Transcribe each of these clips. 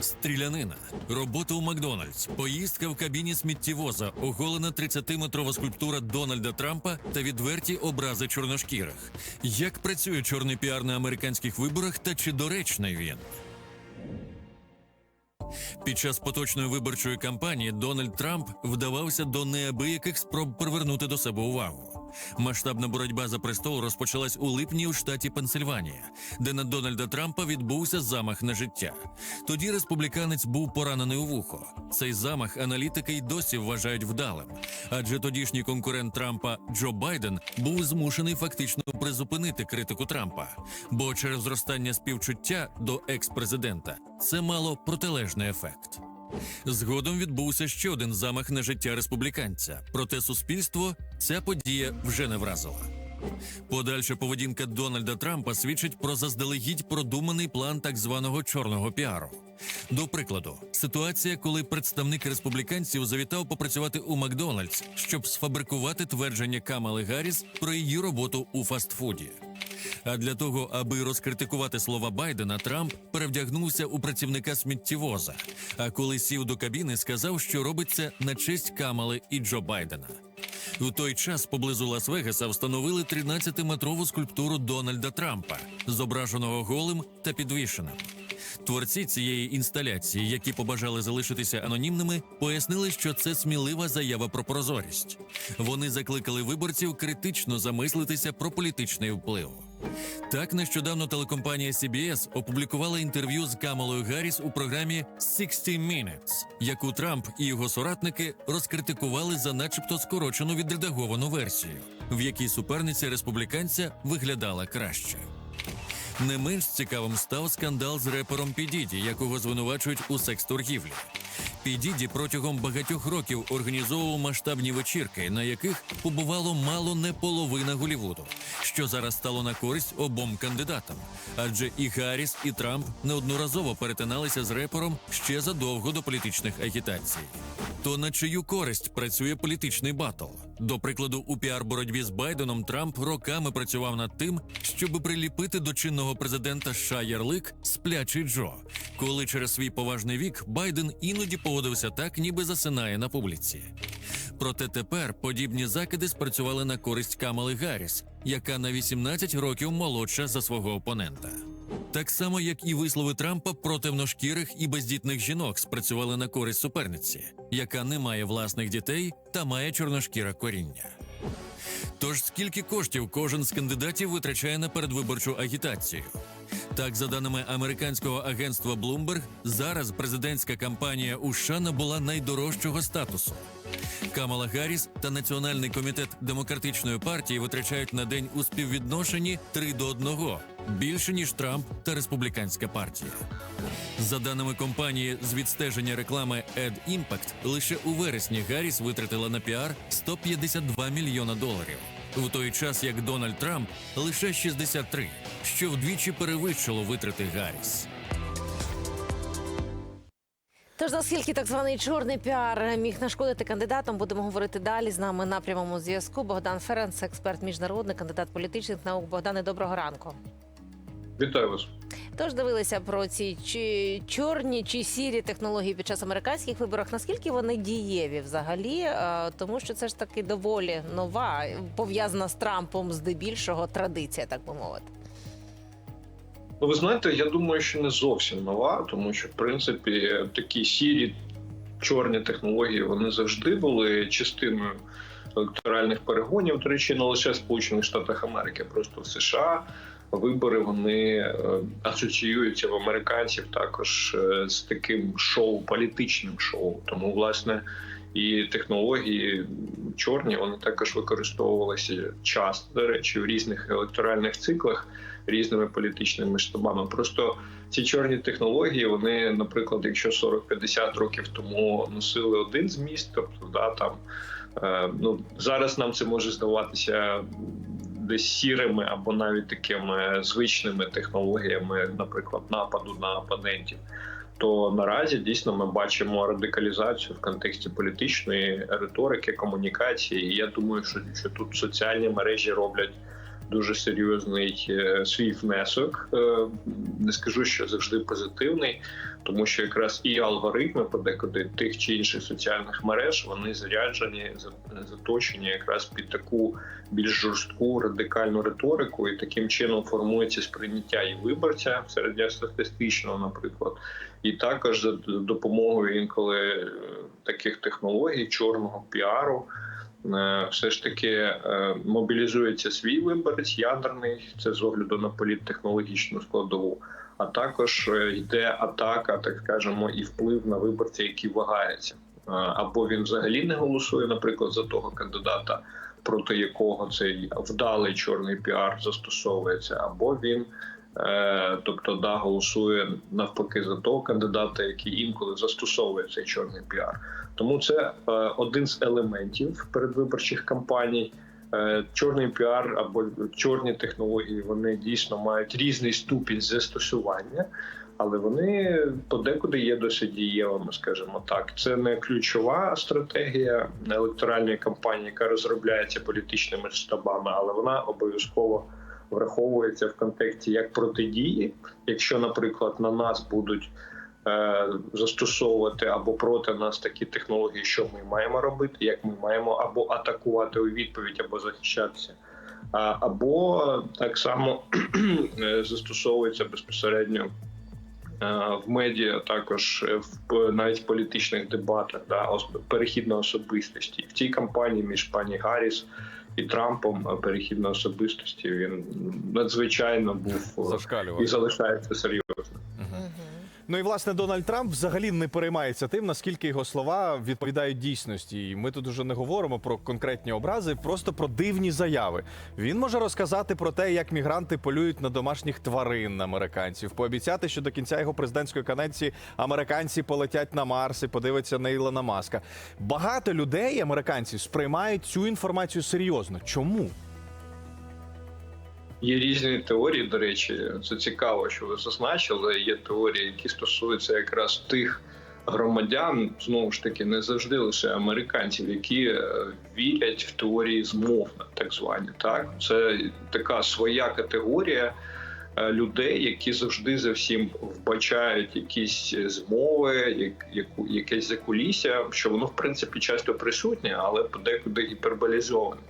Стрілянина, робота у Макдональдс, поїздка в кабіні сміттєвоза, оголена 30-метрова скульптура Дональда Трампа та відверті образи чорношкірих. Як працює чорний піар на американських виборах та чи доречний він? Під час поточної виборчої кампанії Дональд Трамп вдавався до неабияких спроб привернути до себе увагу. Масштабна боротьба за престол розпочалась у липні у штаті Пенсильванія, де на Дональда Трампа відбувся замах на життя. Тоді республіканець був поранений у вухо. Цей замах аналітики й досі вважають вдалим, адже тодішній конкурент Трампа Джо Байден був змушений фактично призупинити критику Трампа, бо через зростання співчуття до екс-президента це мало протилежний ефект. Згодом відбувся ще один замах на життя республіканця, проте суспільство ця подія вже не вразила. Подальша поведінка Дональда Трампа свідчить про заздалегідь продуманий план так званого чорного піару. До прикладу, ситуація, коли представник республіканців завітав попрацювати у Макдональдс, щоб сфабрикувати твердження Камали Гарріс про її роботу у фастфуді. А для того, аби розкритикувати слова Байдена, Трамп перевдягнувся у працівника сміттєвоза. А коли сів до кабіни, сказав, що робить це на честь Камали і Джо Байдена. У той час поблизу Лас-Вегаса встановили 13-метрову скульптуру Дональда Трампа, зображеного голим та підвішеним. Творці цієї інсталяції, які побажали залишитися анонімними, пояснили, що це смілива заява про прозорість. Вони закликали виборців критично замислитися про політичний вплив. Так, нещодавно телекомпанія CBS опублікувала інтерв'ю з Камалою Гарріс у програмі «60 Minutes», яку Трамп і його соратники розкритикували за начебто скорочену відредаговану версію, в якій суперниця республіканця виглядала краще. Не менш цікавим став скандал з репером Підіді, якого звинувачують у секс-торгівлі. Підіді протягом багатьох років організовував масштабні вечірки, на яких побувало мало не половина Голівуду, що зараз стало на користь обом кандидатам. Адже і Гарріс, і Трамп неодноразово перетиналися з репером ще задовго до політичних агітацій. То на чию користь працює політичний батл? До прикладу, у піар-боротьбі з Байденом Трамп роками працював над тим, щоб приліпити до чинного президента США ярлик сплячий Джо, коли через свій поважний вік Байден іноді поводився так, ніби засинає на публіці. Проте тепер подібні закиди спрацювали на користь Камали Гарріс, яка на 18 років молодша за свого опонента. Так само, як і вислови Трампа про темношкірих і бездітних жінок спрацювали на користь суперниці, яка не має власних дітей та має чорношкіре коріння. Тож скільки коштів кожен з кандидатів витрачає на передвиборчу агітацію? Так, за даними американського агентства Bloomberg, зараз президентська кампанія у США набула найдорожчого статусу. Камала Гарріс та Національний комітет демократичної партії витрачають на день у співвідношенні 3 до 1, більше ніж Трамп та республіканська партія. За даними компанії з відстеження реклами AdImpact, лише у вересні Гарріс витратила на піар 152 мільйона доларів. В той час як Дональд Трамп лише 63, що вдвічі перевищило витрати Гарріс. Тож наскільки так званий чорний піар міг нашкодити кандидатам, будемо говорити далі. З нами на прямому зв'язку Богдан Ференц, експерт міжнародний, кандидат політичних наук. Богдане, доброго ранку. Вітаю вас. Тож дивилися про ці чи чорні чи сірі технології під час американських виборів. Наскільки вони дієві взагалі? Е, Тому що це ж таки доволі нова, пов'язана з Трампом здебільшого традиція, так би мовити. Ну, ви знаєте, я думаю, що не зовсім нова, тому що в принципі такі сірі чорні технології вони завжди були частиною електоральних перегонів. До речі, не лише в Сполучених Штатах Америки, просто в США. Вибори вони е, асоціюються в американців також е, з таким шоу, політичним шоу. Тому, власне, і технології чорні вони також використовувалися часто, до речі, в різних електоральних циклах різними політичними штабами. Просто ці чорні технології, вони, наприклад, якщо 40-50 років тому носили один зміст, тобто да там е, ну зараз нам це може здаватися десь сірими або навіть такими звичними технологіями, наприклад, нападу на опонентів. То наразі дійсно ми бачимо радикалізацію в контексті політичної риторики, комунікації. І я думаю, що, що тут соціальні мережі роблять дуже серйозний е, свій внесок. Е, Не скажу, що завжди позитивний, тому що якраз і алгоритми подекуди тих чи інших соціальних мереж вони заряджені, за- заточені якраз під таку більш жорстку радикальну риторику, і таким чином формується сприйняття і виборця середньостатистичного, наприклад, і також за допомогою інколи е, таких технологій чорного піару. Е, Все ж таки е, мобілізується свій виборець ядерний, це з огляду на політтехнологічну складову. А також е, йде атака, так скажемо, і вплив на виборця, який вагається. Або він взагалі не голосує, наприклад, за того кандидата, проти якого цей вдалий чорний піар застосовується, або він, тобто, да, голосує навпаки за того кандидата, який інколи застосовує цей чорний піар. Тому це е, один з елементів передвиборчих кампаній. Е, Чорний піар або чорні технології вони дійсно мають різний ступінь застосування, але вони подекуди є досить дієвими, скажімо так. Це не ключова стратегія електоральної кампанії, яка розробляється політичними штабами, але вона обов'язково враховується в контексті як протидії, якщо, наприклад, на нас будуть е, застосовувати або проти нас такі технології, що ми маємо робити, як ми маємо або атакувати у відповідь, або захищатися. Або так само е, застосовується безпосередньо е, в медіа, також в навіть в політичних дебатах, да, перехід на особистості. В цій кампанії між пані Гарріс і Трампом е, перехід на особистості він надзвичайно був Зашкалював. і залишається серйозним. Ну і власне Дональд Трамп взагалі не переймається тим, наскільки його слова відповідають дійсності. І ми тут уже не говоримо про конкретні образи, просто про дивні заяви. Він може розказати про те, як мігранти полюють на домашніх тварин американців, пообіцяти, що до кінця його президентської каденції американці полетять на Марс і подивиться на Ілона Маска. Багато людей, американців, сприймають цю інформацію серйозно. Чому? Є різні теорії, до речі, це цікаво, що ви зазначили. Є теорії, які стосуються якраз тих громадян, знову ж таки, не завжди лише американців, які е, вірять в теорії змов, так звані. Так, це така своя категорія людей, які завжди за всім вбачають якісь змови, як, яку, якесь закулісся, що воно в принципі часто присутнє, але подекуди гіперболізоване.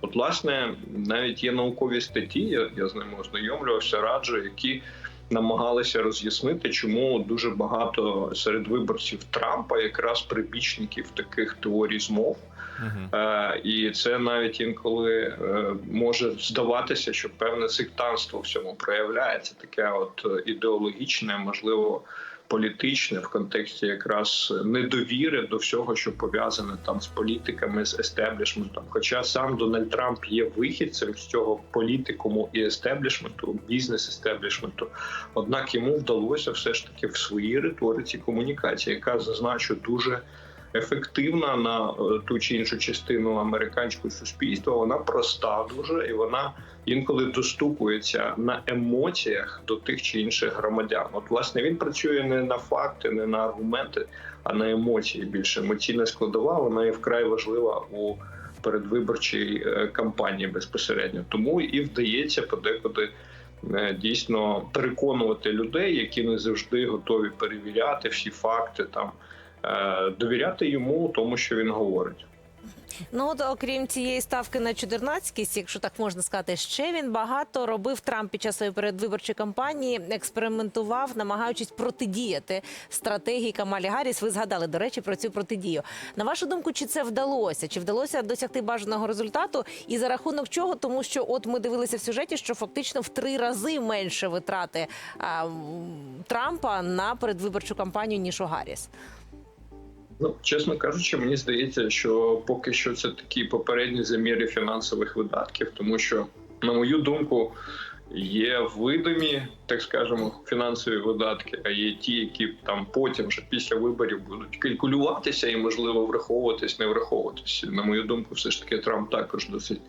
От, власне, навіть є наукові статті, я, я з ними ознайомлювався, раджу, які намагалися роз'яснити, чому дуже багато серед виборців Трампа якраз прибічників таких теорій змов. Угу. І це навіть інколи е, може здаватися, що певне сектантство в цьому проявляється, таке от е, ідеологічне, можливо, політичне в контексті якраз недовіри до всього, що пов'язане там з політиками, з естеблішментом. Хоча сам Дональд Трамп є вихідцем з цього політикуму і естеблішменту, бізнес-естеблішменту. Однак йому вдалося все ж таки в своїй риториці комунікації, яка зазначу дуже ефективна на е, ту чи іншу частину американського суспільства. Вона проста дуже і вона інколи достукується на емоціях до тих чи інших громадян. От власне він працює не на факти, не на аргументи, а на емоції. Більше емоційна складова вона є вкрай важлива у передвиборчій е, кампанії безпосередньо. Тому і вдається подекуди. е, Дійсно переконувати людей, які не завжди готові перевіряти всі факти, там довіряти йому, тому що він говорить. Ну от окрім цієї ставки на чудернацькість, якщо так можна сказати, ще він багато робив Трамп під час своєї передвиборчої кампанії, експериментував, намагаючись протидіяти стратегії Камалі Гарріс. Ви згадали до речі про цю протидію. На вашу думку, чи це вдалося? Чи вдалося досягти бажаного результату? І за рахунок чого? Тому що от ми дивилися в сюжеті, що фактично в три рази менше витрати а, Трампа на передвиборчу кампанію ніж у Гарріс. Ну, чесно кажучи, мені здається, що поки що це такі попередні заміри фінансових видатків, тому що, на мою думку, є видимі, так скажемо, фінансові видатки, а є ті, які там потім вже після виборів будуть калькулюватися і можливо враховуватись, не враховуватись. На мою думку, все ж таки Трамп також досить.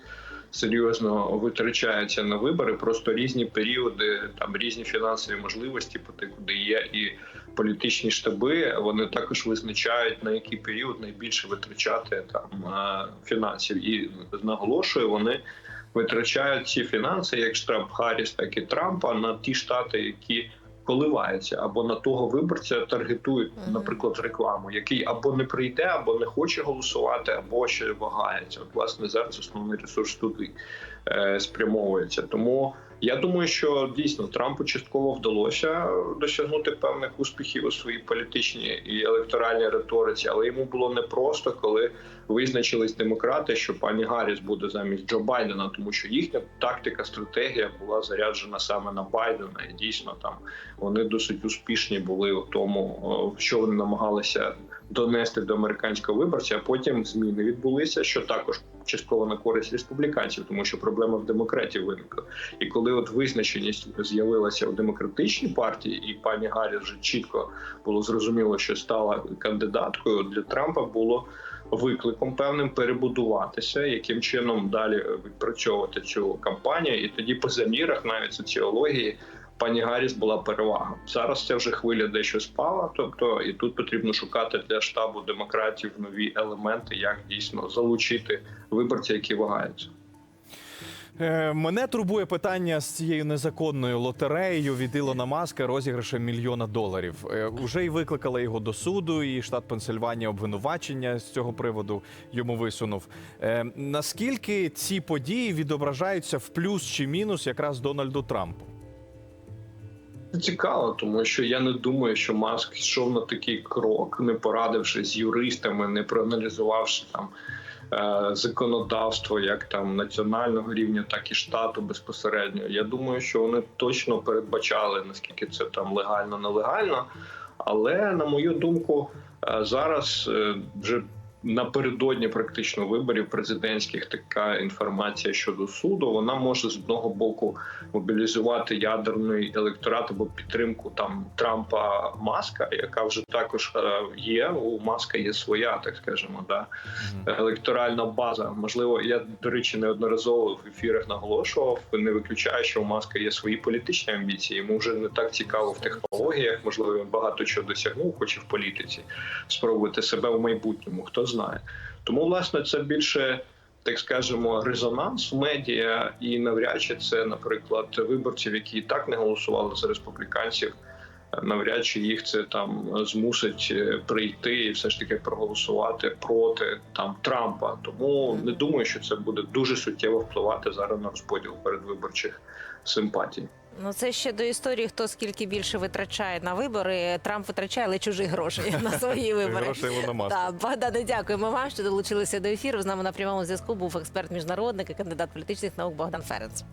Серйозно витрачається на вибори, просто різні періоди, там різні фінансові можливості, куди є і політичні штаби. Вони також визначають на який період найбільше витрачати там фінансів, і наголошую, вони витрачають ці фінанси, як штаб Харріс, так і Трампа, на ті штати, які коливаються, або на того виборця таргетують, наприклад, рекламу, який або не прийде, або не хоче голосувати, або ще вагається. От власне зараз основний ресурс туди е, спрямовується. Тому я думаю, що дійсно Трампу частково вдалося досягнути певних успіхів у своїй політичній і електоральній риториці, але йому було непросто, коли визначились демократи, що пані Гарріс буде замість Джо Байдена, тому що їхня тактика, стратегія була заряджена саме на Байдена, і дійсно там вони досить успішні були у тому, що вони намагалися донести до американського виборця. А потім зміни відбулися, що також частково на користь республіканців, тому що проблема в демократів виникла. І коли от визначеність з'явилася у демократичній партії, і пані Гарріс вже чітко було зрозуміло, що стала кандидаткою для Трампа, було викликом певним перебудуватися, яким чином далі відпрацьовувати цю кампанію, і тоді по замірах навіть соціології. Пані Гарріс була перевага. Зараз ця вже хвиля дещо спала. Тобто, і тут потрібно шукати для штабу демократів нові елементи, як дійсно залучити виборців, які вагаються. Е, Мене турбує питання з цією незаконною лотереєю від Ілона Маска розіграшем мільйона доларів. Е, Уже й викликали його до суду, і штат Пенсильванія обвинувачення з цього приводу йому висунув. Е, Наскільки ці події відображаються в плюс чи мінус якраз Дональду Трампу? Цікаво, тому що я не думаю, що Маск йшов на такий крок, не порадивши з юристами, не проаналізувавши там законодавство, як там національного рівня, так і штату безпосередньо. Я думаю, що вони точно передбачали наскільки це там легально, нелегально. Але на мою думку, е, зараз е, вже напередодні практично виборів президентських така інформація щодо суду. Вона може з одного боку мобілізувати ядерний електорат або підтримку там Трампа Маска, яка вже також е, є. У Маска є своя, так скажемо, да електоральна база. Можливо, я до речі неодноразово в ефірах наголошував. Не виключаю, що у Маска є свої політичні амбіції. Йому вже не так цікаво в технологіях. Можливо, він багато чого досягнув, хоч і в політиці спробувати себе в майбутньому. Хто знає. Тому, власне, це більше. Так скажемо, резонанс в медіа, і навряд чи це, наприклад, виборців, які і так не голосували за республіканців, навряд чи їх це там змусить е, прийти і все ж таки проголосувати проти там Трампа. Тому не думаю, що це буде дуже суттєво впливати зараз на розподіл передвиборчих симпатій. Ну це ще до історії, хто скільки більше витрачає на вибори. Трамп витрачає, але чужі гроші на свої вибори. Гроші Так, Богдане, дякуємо вам, що долучилися до ефіру. З нами на прямому зв'язку був експерт міжнародник і кандидат політичних наук Богдан Ференц.